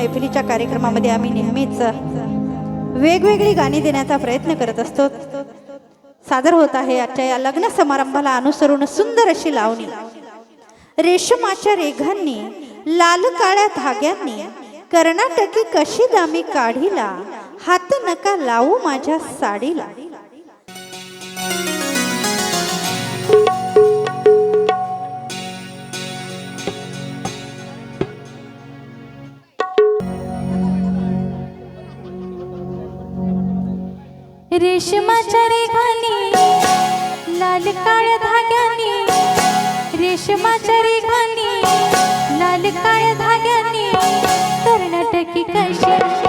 मैफिलीच्या कार्यक्रमामध्ये आम्ही नेहमीच वेगवेगळी गाणी देण्याचा प्रयत्न करत असतो. सादर होत आहे आजच्या या लग्न समारंभाला अनुसरून सुंदर अशी लावणी. रेशमाच्या रेघांनी लाल काळ्या धाग्यांनी कर्नाटकी कशी दामी काढीला हात नका लावू माझ्या साडीला. रेशमाच्या रेघानी लाल काळ्या धाग्यानी. रेशमाच्या रेघानी लाल काळ्या धाग्यानी. कर्नाटकी कशी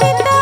চিন্তা